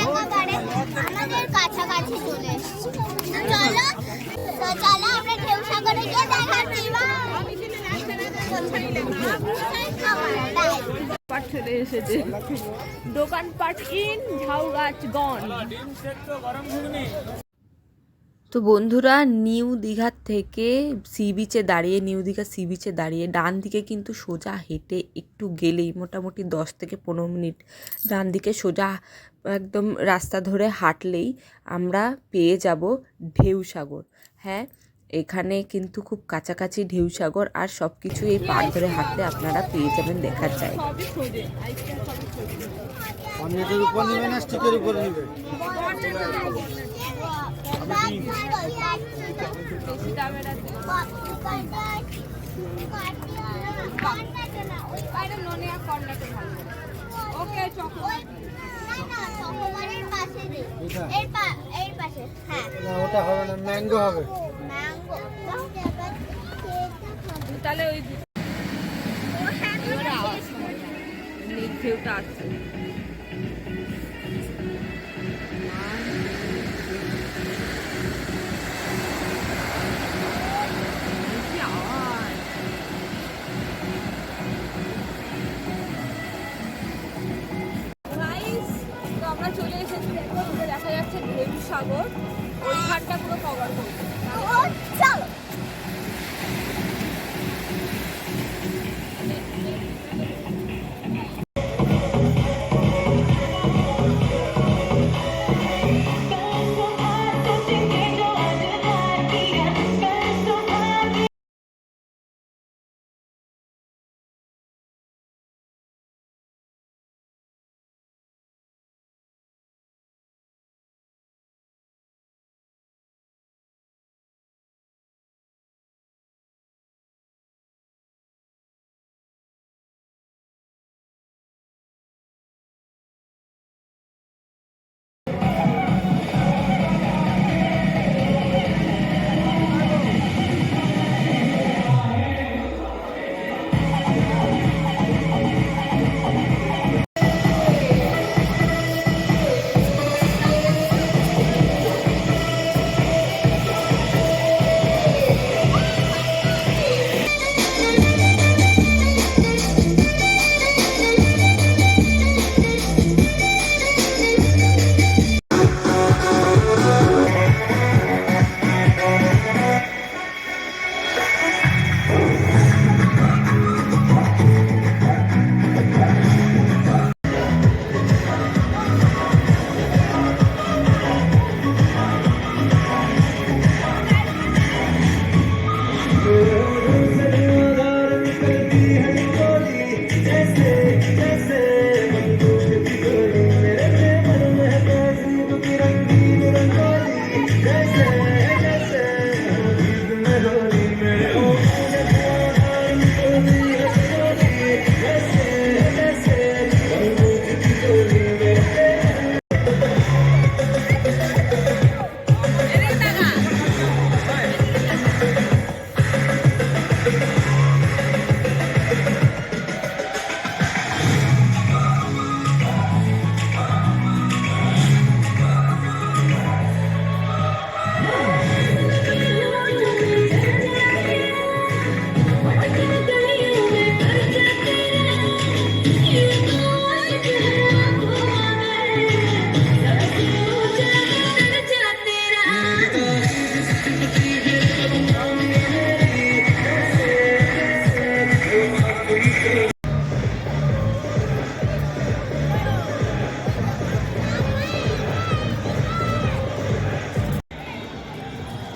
একেবারে আমাদের কাছাকাছি চলে চলো তো চলো আমরা ঢেউ সাগরে গিয়ে দেখাচ্ছি পাট ইন ঝাউ গাছ গন তো বন্ধুরা, নিউ দীঘার থেকে সি বিচে দাঁড়িয়ে, নিউ দীঘা সি বিচে দাঁড়িয়ে ডান দিকে কিন্তু সোজা হেঁটে একটু গেলেই মোটামুটি দশ থেকে পনেরো মিনিট ডান দিকে সোজা একদম রাস্তা ধরে হাঁটলেই আমরা পেয়ে যাব ঢেউসাগর। হ্যাঁ এখানে কিন্তু খুব কাছাকাছি ঢেউসাগর আর সব কিছু এই পার ধরে হাঁটলে আপনারা পেয়ে যাবেন দেখার অন্যদের উপর উপর ওকে চকোলেট হ্যাঁ না ওটা হবে না ম্যাঙ্গো হবে। তাহলে ওই ঢেউটা আসছে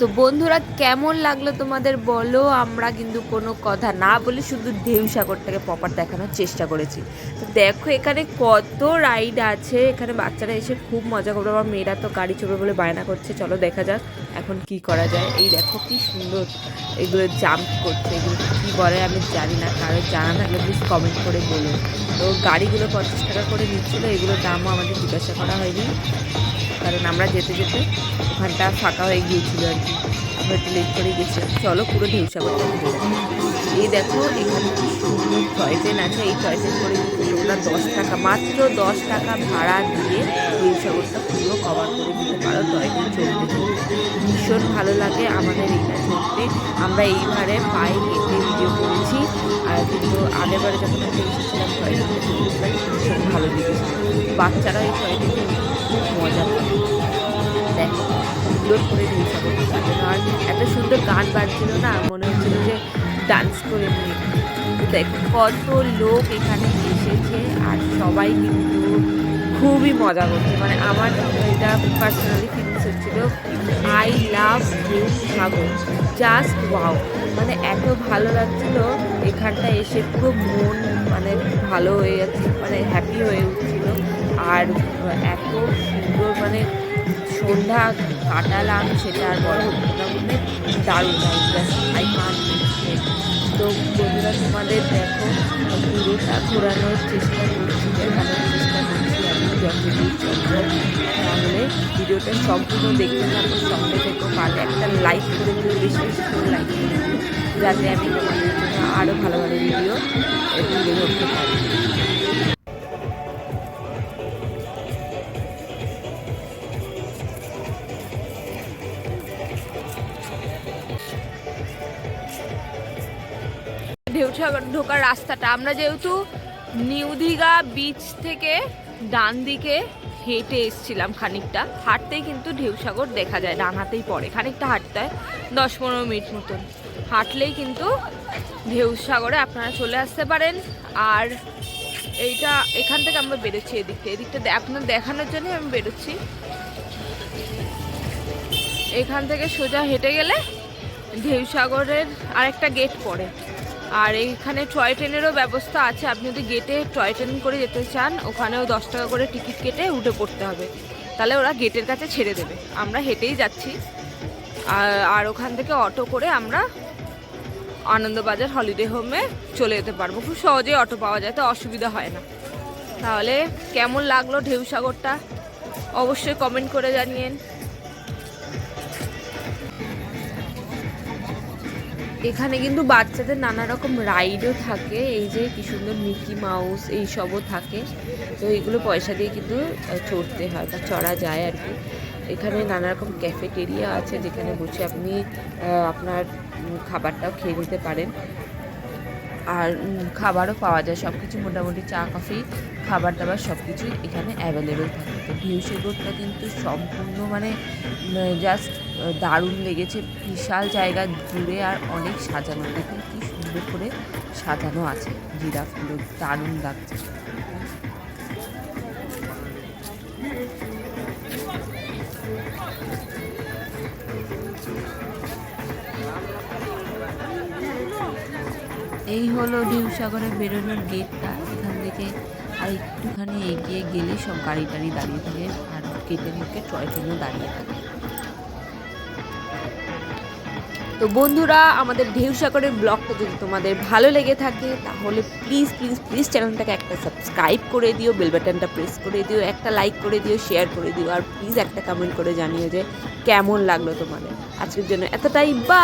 তো বন্ধুরা, কেমন লাগল তোমাদের বলো? আমরা কিন্তু কোনো কথা না বলে শুধু ঢেউ সাগরটাকে প্রপার দেখানোর চেষ্টা করেছি। তো দেখো, এখানে কত রাইড আছে। এখানে বাচ্চারা এসে খুব মজা করবে। আমার মেয়েরা তো গাড়ি চড়বে বলে বায়না করছে। চলো দেখা যাক এখন কি করা যায়। এই দেখো কি সুন্দর এগুলো জাম্প করছে। এগুলো কী বলে আমি জানি না। কারও জানা থাকলে প্লিজ কমেন্ট করে বলুন তো গাড়িগুলো পঞ্চাশ টাকা করে নিচ্ছিলো। এগুলোর দামও আমাদের জিজ্ঞাসা করা হয়নি। কারণ আমরা যেতে যেতে ওখানটা ফাঁকা হয়ে গিয়েছিল আর কি। আমরা একটু লেট করে গেছিলাম। চলো পুরো ঢেউ সাগরটা ঘুরে। এই দেখো, এখানে কি সুন্দর টয় ট্রেন আছে। এই টয় ট্রেন করে তোমরা দশ টাকা, মাত্র দশ টাকা ভাড়া দিয়ে হিমসাগরটা পুরো কভার করে দিতে পারো। টয় ট্রেন চলতে ভীষণ ভালো লাগে আমাদের এইটা চলতে আমরা এইবারে পায়ে হেঁটে ভিডিও করেছি। আর কিন্তু আগেরবারে যখন আমরা এসেছিলাম টয় ট্রেনটা ভীষণ ভালো লেগেছিল। বাচ্চারা এই টয় ট্রেনে সুন্দর করে হিমসাগরটা আর এত সুন্দর গান বাজছিল না, মনে হচ্ছিল যে ডান্স করে নিয়ে। দেখ, কত লোক এখানে এসেছে আর সবাই কিন্তু খুবই মজা করছে। মানে আমার এটা পার্সোনালি ফিলিংস হচ্ছিল আই লাভ হিউ সাগর জাস্ট ওয়াও মানে এত ভালো লাগছিল, এখানটা এসে পুরো মন মানে ভালো হয়ে যাচ্ছে মানে হ্যাপি হয়ে উঠছিল। আর এত সুন্দর মানে সন্ধ্যা কাটালাম, সেটা আর বড় মোটামুটি দারুণ আই কান তো বন্ধুরা, তোমাদের দেখো, পুরোটা ঘোরানোর চেষ্টা করছি দেখানোর চেষ্টা করছি আমি যতদূর তাহলে ভিডিওটা সম্পূর্ণ দেখতে থাকো, সঙ্গে থেকো পারলে একটা লাইক করে দিও, বেশি বেশি করে লাইক করে দিও, যাতে আমি তোমাদের জন্য আরও ভালো ভালো ভিডিও তুলে ধরতে পারি। ঢেউসাগর ঢোকার রাস্তাটা। আমরা যেহেতু নিউ দীঘা বিচ থেকে ডান দিকে হেঁটে এসছিলাম খানিকটা, হাঁটতেই কিন্তু ঢেউসাগর দেখা যায়, ডান হাতেই পড়ে। খানিকটা হাঁটতে হয়, দশ পনেরো মিনিট মতন। হাঁটলেই কিন্তু ঢেউসাগরে আপনারা চলে আসতে পারেন। আর এইটা, এখান থেকে আমরা বেরোচ্ছি এদিকটা। এদিকটা আপনার দেখানোর জন্য আমি বেরোচ্ছি। এখান থেকে সোজা হেঁটে গেলে ঢেউসাগরের আরেকটা গেট পড়ে। আর এইখানে টয় ট্রেনেরও ব্যবস্থা আছে। আপনি যদি গেটে টয় ট্রেন করে যেতে চান, ওখানেও দশ টাকা করে টিকিট কেটে উঠে পড়তে হবে। তাহলে ওরা গেটের কাছে ছেড়ে দেবে। আমরা হেঁটেই যাচ্ছি। আর ওখান থেকে অটো করে আমরা আনন্দবাজার হলিডে হোমে চলে যেতে পারব। খুব সহজেই অটো পাওয়া যায়, তো অসুবিধা হয় না। তাহলে কেমন লাগল ঢেউসাগরটা? অবশ্যই কমেন্ট করে জানিয়েন। এখানে কিন্তু বাচ্চাদের নানা রকম রাইডও থাকে, এই যে কি সুন্দর মিকি মাউস এই সবও থাকে। তো এইগুলো পয়সা দিয়ে কিন্তু চড়তে হয় বা চড়া যায় আর কি। এখানে নানা রকম ক্যাফেটেরিয়া আছে যেখানে বসে আপনি আপনার খাবারটাও খেয়ে নিতে পারেন। আর খাবারও পাওয়া যায়। সব কিছু মোটামুটি চা, কফি, খাবার দাবার সব কিছুই এখানে অ্যাভেলেবেল থাকে। তো সেগুলোটা কিন্তু সম্পূর্ণ মানে জাস্ট দারুণ লেগেছে। বিশাল জায়গা জুড়ে আর অনেক সাজানো। দেখুন কি সুন্দর করে সাজানো আছে জিরাফগুলো। দারুণ লাগছে। এই হলো ঢেউ সাগরে বেরোনোর গেটটা এখান থেকে আর একটুখানি এগিয়ে গেলে সব গাড়ি টাড়ি দাঁড়িয়ে থাকে আর গেটের মুখে টয় ট্রেনও দাঁড়িয়ে থাকে। তো বন্ধুরা, আমাদের ঢেউসাগরের ব্লগটা যদি তোমাদের ভালো লেগে থাকে, তাহলে প্লিজ প্লিজ প্লিজ চ্যানেলটাকে একটা সাবস্ক্রাইব করে দিও বেল বাটনটা প্রেস করে দিও, একটা লাইক করে দিও শেয়ার করে দিও, আর প্লিজ একটা কমেন্ট করে জানিও যে কেমন লাগল তোমাদের। আজকের জন্য এতটাই বা